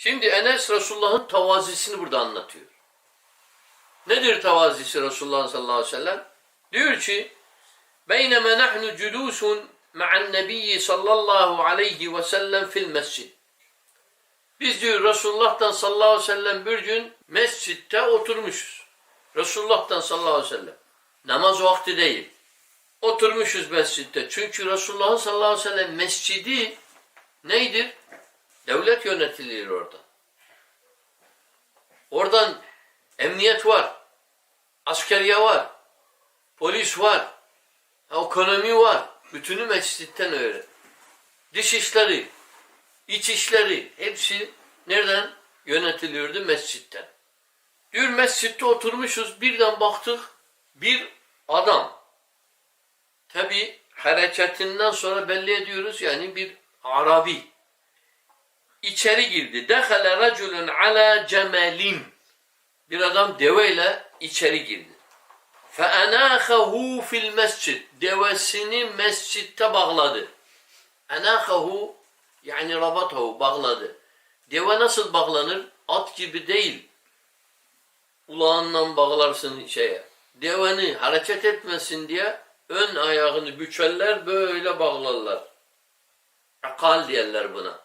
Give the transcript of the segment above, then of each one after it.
Şimdi Enes Resulullah'ın tavazisini burada anlatıyor. Nedir tavazisi Resulullah sallallahu aleyhi ve sellem? Diyor ki Beyneme nahnu culusun ma'an nebiyyi sallallahu aleyhi ve sellem fil mescid. Biz diyor Resulullah'tan sallallahu aleyhi ve sellem bir gün mescitte oturmuşuz. Resulullah'tan sallallahu aleyhi ve sellem. Namaz vakti değil. Oturmuşuz mescitte. Çünkü Resulullah'ın sallallahu aleyhi ve sellem mescidi neydir? Devlet yönetiliyor orada. Oradan emniyet var. Askeriye var. Polis var. Ekonomi var. Bütünü mescitten öyle. Dış işleri, iç işleri hepsi nereden yönetiliyordu? Mescitten. Diyor mescitte oturmuşuz birden baktık bir adam. Tabi hareketinden sonra belli ediyoruz yani bir Arabi İçeri girdi. Dehale raculun ala cemelin. Bir adam deveyle içeri girdi. فَاَنَاخَهُ fil mescid. Devesini mescitte bağladı. اَنَاخَهُ yani rabatahu bağladı. Deve nasıl bağlanır? At gibi değil. Ulağından bağlarsın şeye. Deveni hareket etmesin diye ön ayağını büçerler böyle bağlarlar. Akal diyorlar buna.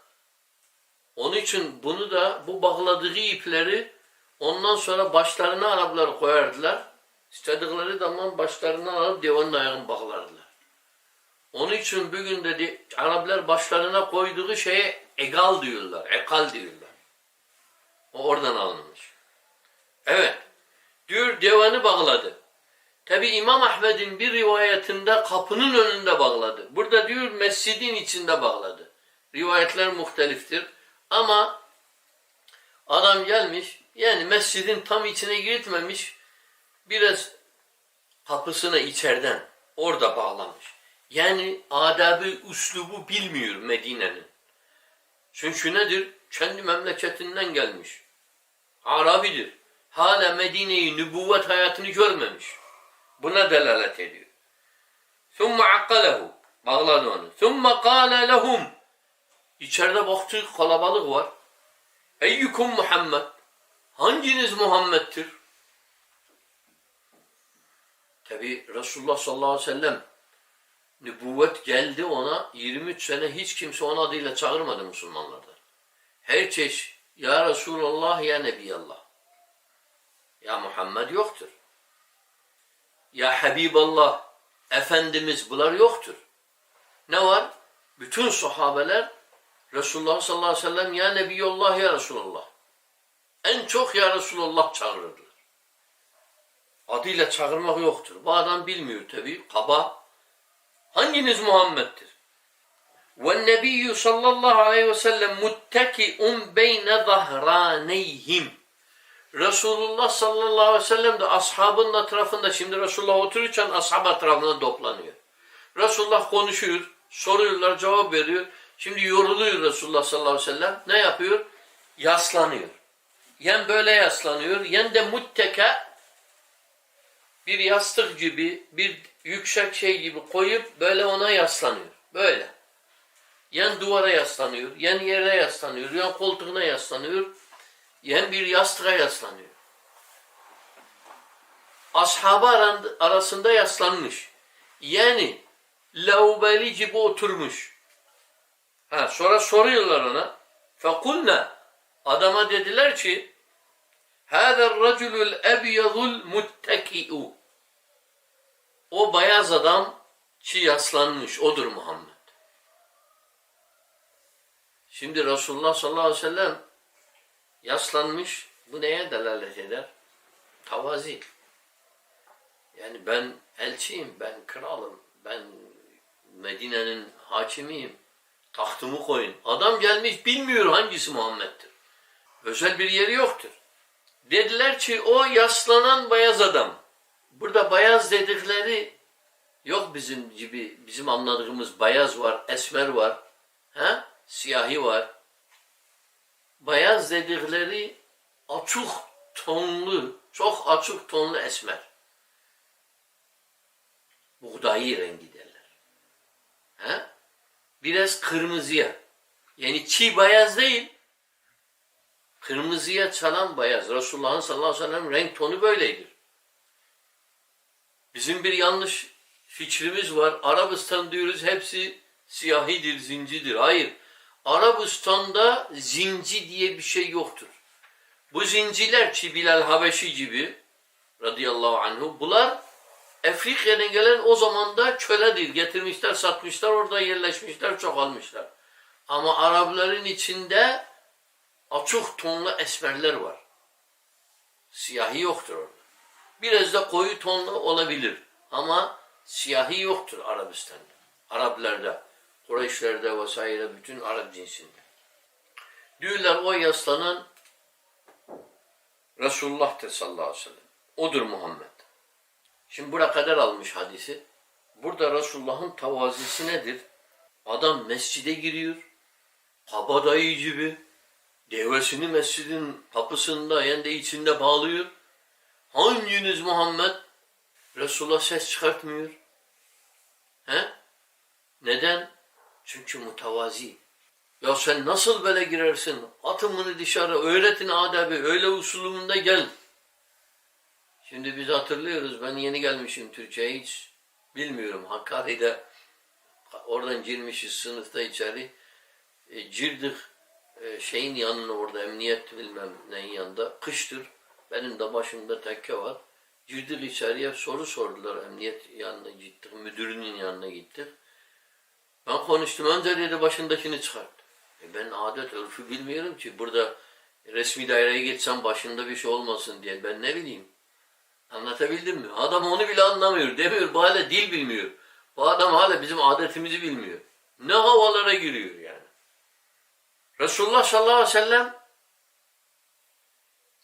Onun için bunu da bu bağladığı ipleri ondan sonra başlarına Araplar koyardılar. İstedikleri zaman başlarından alıp devenin ayağını bağlardılar. Onun için bugün dedi Araplar başlarına koyduğu şeye egal diyorlar, ekal diyorlar. O oradan alınmış. Evet. Diyor deveni bağladı. Tabi İmam Ahmed'in bir rivayetinde kapının önünde bağladı. Burada diyor mescidin içinde bağladı. Rivayetler muhteliftir. Ama adam gelmiş yani mescidin tam içine girtmemiş biraz kapısına içeriden orada bağlamış. Yani adabı, üslubu bilmiyor Medine'nin. Çünkü nedir? Kendi memleketinden gelmiş. Arabidir. Hala Medine'yi, nübüvvet hayatını görmemiş. Buna delalet ediyor. ثُمَّ عَقَّلَهُ Bağladı onu. ثُمَّ قَالَ لَهُمْ İçeride baktığı kalabalık var. Eyyukum Muhammed? Hanginiz Muhammed'tir? Tabi Resulullah sallallahu aleyhi ve sellem nübüvvet geldi ona 23 sene hiç kimse onun adıyla çağırmadı Müslümanlardan. Her çeşit Ya Resulallah ya Nebiyallah. Ya Muhammed yoktur. Ya Habiballah Efendimiz bunlar yoktur. Ne var? Bütün sahabeler Resulullah sallallahu aleyhi ve sellem ya Nebiyullah ya Resulullah. En çok ya Resulullah çağırırlar. Adıyla çağırmak yoktur. Bu adam bilmiyor tabi. Kaba. Hanginiz Muhammed'dir? Ve nebiyyü sallallahu aleyhi ve sellem mutteki'un beyne zahraneyhim. Resulullah sallallahu aleyhi ve sellem de ashabın etrafında şimdi Resulullah otururken ashab etrafında toplanıyor. Resulullah konuşuyor, soruyorlar, cevap veriyor. Şimdi yoruluyor Resulullah sallallahu aleyhi ve sellem. Ne yapıyor? Yaslanıyor. Yen böyle yaslanıyor, yen de mutteka bir yastık gibi, bir yüksek şey gibi koyup böyle ona yaslanıyor. Böyle. Yen duvara yaslanıyor, yen yere yaslanıyor, yen koltuğuna yaslanıyor, yen bir yastığa yaslanıyor. Ashabı arasında yaslanmış. Yani laubeli gibi oturmuş. Ha, sonra soruyorlar ona. Fekulna adama dediler ki Hâzel racülül ebyadul mutteki'u O bayaz adam ki yaslanmış odur Muhammed. Şimdi Resulullah sallallahu aleyhi ve sellem yaslanmış bu neye delalet eder? Tavazi. Yani ben elçiyim, ben kralım, ben Medine'nin hakimiyim. Tahtımı koyun. Adam gelmiş bilmiyor hangisi Muhammed'dir. Özel bir yeri yoktur. Dediler ki o yaslanan beyaz adam. Burada beyaz dedikleri yok bizim gibi bizim anladığımız beyaz var, esmer var, ha? siyahi var. Beyaz dedikleri açık tonlu, çok açık tonlu esmer. Buğdayı rengi? Biraz kırmızıya. Yani çiğ beyaz değil. Kırmızıya çalan beyaz. Resulullah'ın sallallahu aleyhi ve sellem renk tonu böyledir. Bizim bir yanlış fikrimiz var. Arabistan diyoruz hepsi siyahidir, zincidir. Hayır. Arabistan'da zinci diye bir şey yoktur. Bu zinciler ki Bilal Habeşi gibi radıyallahu anhu bunlar Afrika'dan gelen o zaman da köledir. Getirmişler, satmışlar, orada yerleşmişler, çoğalmışlar. Ama Arapların içinde açık tonlu esmerler var. Siyahi yoktur orada. Biraz da koyu tonlu olabilir. Ama siyahi yoktur Arabistan'da. Araplarda, Kureyşlerde vesaire bütün Arap cinsinde. Diyorlar o yaslanan Resulullah'tır sallallahu aleyhi ve sellem. Odur Muhammed. Şimdi buraya kadar almış hadisi. Burada Resulullah'ın tavazisi nedir? Adam mescide giriyor. Kabadayı gibi. Devesini mescidin kapısında yani de içinde bağlıyor. Hanginiz Muhammed? Resulullah ses çıkartmıyor. He? Neden? Çünkü mutavazi. Ya sen nasıl böyle girersin? Atın bunu dışarı, öğretin adabı, öyle usulümünde gel. Şimdi biz hatırlıyoruz, ben yeni gelmişim Türkiye'ye hiç bilmiyorum. Hakkari'de oradan girmişiz sınıfta içeri. E, girdik e, şeyin yanına orada, emniyet bilmem neyin yanında. Kıştır, benim de başımda tekke var. Girdik içeriye soru sordular, emniyet yanına gittik, müdürünün yanına gittik. Ben konuştum, önce dedi başındakini çıkart. E ben adet, örfü bilmiyorum ki. Burada resmi daireye geçsem başında bir şey olmasın diye. Ben ne bileyim. Anlatabildim mi? Adam onu bile anlamıyor. Demiyor. Bu hala dil bilmiyor. Bu adam hala bizim adetimizi bilmiyor. Ne havalara giriyor yani. Resulullah sallallahu aleyhi ve sellem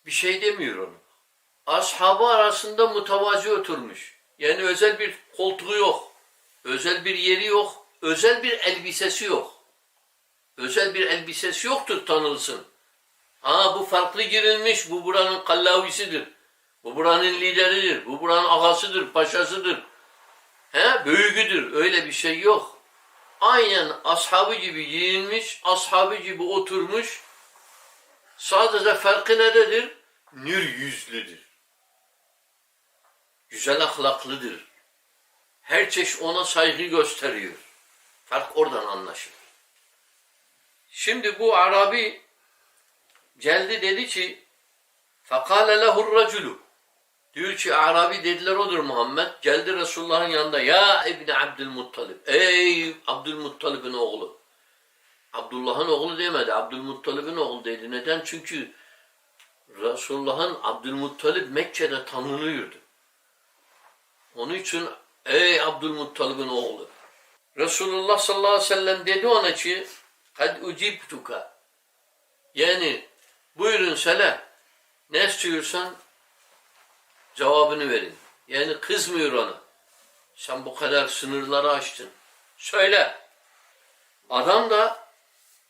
bir şey demiyor onu. Ashabı arasında mutavazi oturmuş. Yani özel bir koltuğu yok. Özel bir yeri yok. Özel bir elbisesi yok. Özel bir elbisesi yoktur tanılsın. Ha bu farklı girilmiş, bu buranın kallavisidir. Bu buranın lideridir, bu buranın ağasıdır, paşasıdır. He, büyüğüdür. Öyle bir şey yok. Aynen ashabı gibi giyinmiş, ashabı gibi oturmuş. Sadece farkı nededir? Nür yüzlüdür. Güzel ahlaklıdır. Her çeşit ona saygı gösteriyor. Fark oradan anlaşılır. Şimdi bu Arabi geldi dedi ki فَقَالَ لَهُ الرَّجُلُ Diyor ki Arabi dediler odur Muhammed. Geldi Resulullah'ın yanında. Ya İbni Abdülmuttalib. Ey Abdülmuttalib'in oğlu. Abdullah'ın oğlu demedi. Abdülmuttalib'in oğlu dedi. Neden? Çünkü Resulullah'ın Abdülmuttalib Mekke'de tanınıyordu. Onun için ey Abdülmuttalib'in oğlu. Resulullah sallallahu aleyhi ve sellem dedi ona ki kad ucibtuka yani buyurun sele ne istiyorsan cevabını verin. Yani kızmıyor ona. Sen bu kadar sınırları aştın. Söyle. Adam da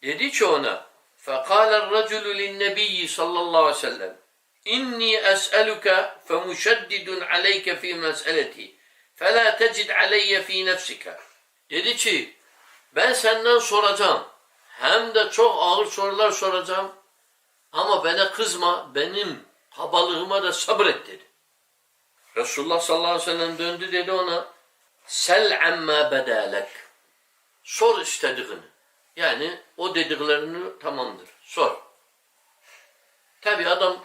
dedi ki ona فَقَالَ الرَّجُلُ لِلنَّبِيِّ sallallahu aleyhi ve sellem İnni es'eluke femuşeddidun aleyke fi mes'eleti فَلَا تَجِدْ عَلَيَّ ف۪ي نَفْسِكَ Dedi ki ben senden soracağım. Hem de çok ağır sorular soracağım. Ama bana kızma, benim kabalığıma da sabret dedi. Resulullah sallallahu aleyhi ve sellem döndü dedi ona Sel amma bedalek Sor istediğini. Yani o dediklerini tamamdır. Sor. Tabi adam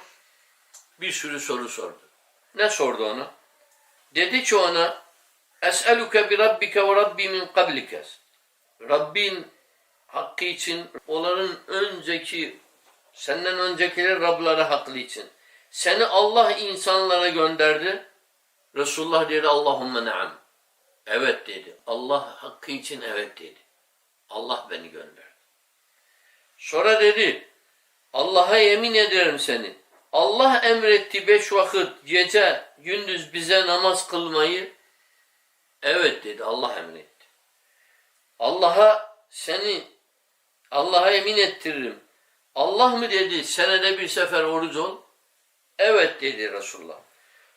bir sürü soru sordu. Ne sordu ona? Dedi ki ona Es'eluke bi rabbike ve rabbi min qablike. Rabbin hakkı için onların önceki senden öncekiler Rabları hakkı için. Seni Allah insanlara gönderdi. Resulullah dedi Allahümme ne'am. Evet dedi. Allah hakkı için evet dedi. Allah beni gönderdi. Sonra dedi Allah'a yemin ederim seni. Allah emretti beş vakit gece gündüz bize namaz kılmayı. Evet dedi Allah emretti. Allah'a seni Allah'a yemin ettiririm. Allah mı dedi senede bir sefer oruç ol? Evet dedi Resulullah.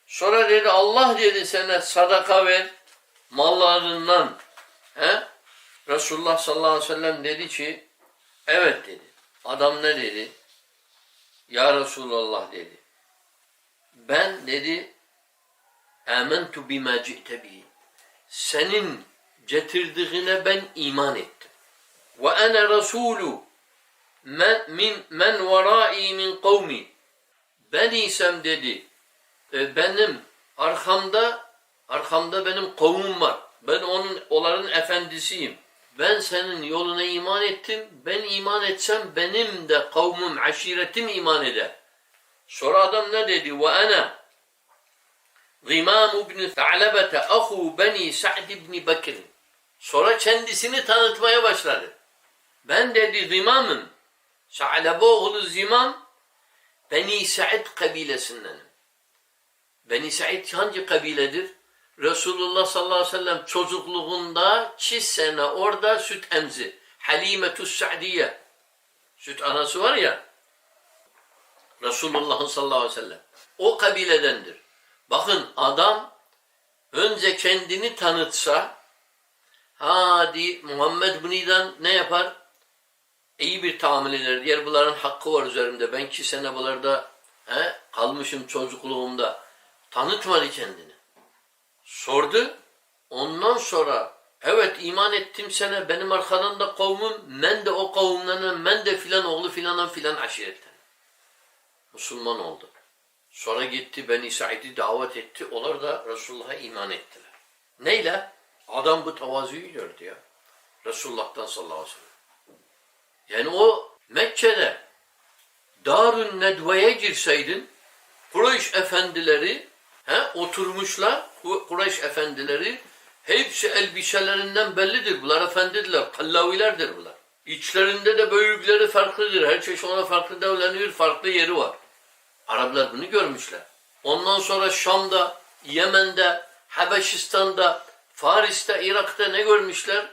Sonra dedi Allah dedi sana sadaka ver mallarından. He? Resulullah sallallahu aleyhi ve sellem dedi ki evet dedi. Adam ne dedi? Ya Resulallah dedi. Ben dedi amentu bima ci'te bihi. Senin getirdiğine ben iman ettim. Ve ene Resulü men, min, men verai min kavmi. Ben isem dedi. E, benim arkamda arkamda benim kavmim var. Ben onun onların efendisiyim. Ben senin yoluna iman ettim. Ben iman etsem benim de kavmim, aşiretim iman eder. Sonra adam ne dedi? Ve ana Zimam ibn Tha'lebete ahu beni Sa'd ibn Bekir. Sonra kendisini tanıtmaya başladı. Ben dedi Zimam'ım. Sa'lebe oğlu Zimam Beni Sa'd kabilesindenim. Beni Sa'd hangi kabiledir? Resulullah sallallahu aleyhi ve sellem çocukluğunda çiz sene orada süt emzi. Halimetus Sa'diye. Süt anası var ya. Resulullah'ın sallallahu aleyhi ve sellem. O kabiledendir. Bakın adam önce kendini tanıtsa hadi Muhammed buniden ne yapar? İyi bir tahammül eder. Diğer bunların hakkı var üzerimde. Ben iki sene bunlarda he, kalmışım çocukluğumda. Tanıtmadı kendini. Sordu. Ondan sonra evet iman ettim sana benim arkadan da kavmim men de o kavimden men de filan oğlu filanan filan aşiretten. Müslüman oldu. Sonra gitti Beni Said'i davet etti. Onlar da Resulullah'a iman ettiler. Neyle? Adam bu tavazuyu gördü ya. Resulullah'tan sallallahu aleyhi ve sellem. Yani o Mekke'de Darun Nedve'ye girseydin Kureyş efendileri he, oturmuşlar Ku- Kureyş efendileri hepsi elbiselerinden bellidir. Bunlar efendidirler. Kallavilerdir bunlar. İçlerinde de büyükleri farklıdır. Her çeşit ona farklı davranıyor. Farklı yeri var. Araplar bunu görmüşler. Ondan sonra Şam'da, Yemen'de, Habeşistan'da, Faris'te, Irak'ta ne görmüşler?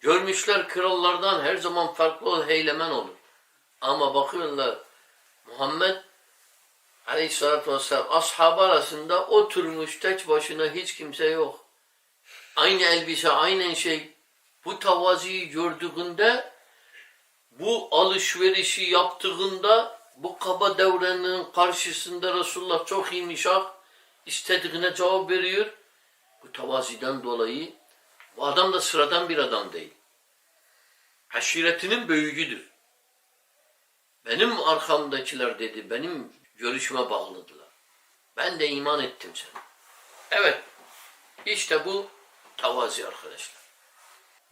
Görmüşler krallardan her zaman farklı ol, heylemen olur. Ama bakıyorlar Muhammed Aleyhisselatü Vesselam ashabı arasında oturmuş tek başına hiç kimse yok. Aynı elbise, aynen şey. Bu tavaziyi gördüğünde bu alışverişi yaptığında bu kaba devrenin karşısında Resulullah çok ha. istediğine cevap veriyor. Bu tavaziden dolayı bu adam da sıradan bir adam değil. Haşiretinin büyüğüdür. Benim arkamdakiler dedi, benim görüşüme bağladılar. Ben de iman ettim sana. Evet, işte bu tavazi arkadaşlar.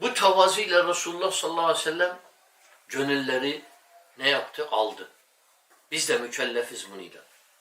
Bu tavazıyla Resulullah sallallahu aleyhi ve sellem gönülleri ne yaptı? Aldı. Biz de mükellefiz bundan.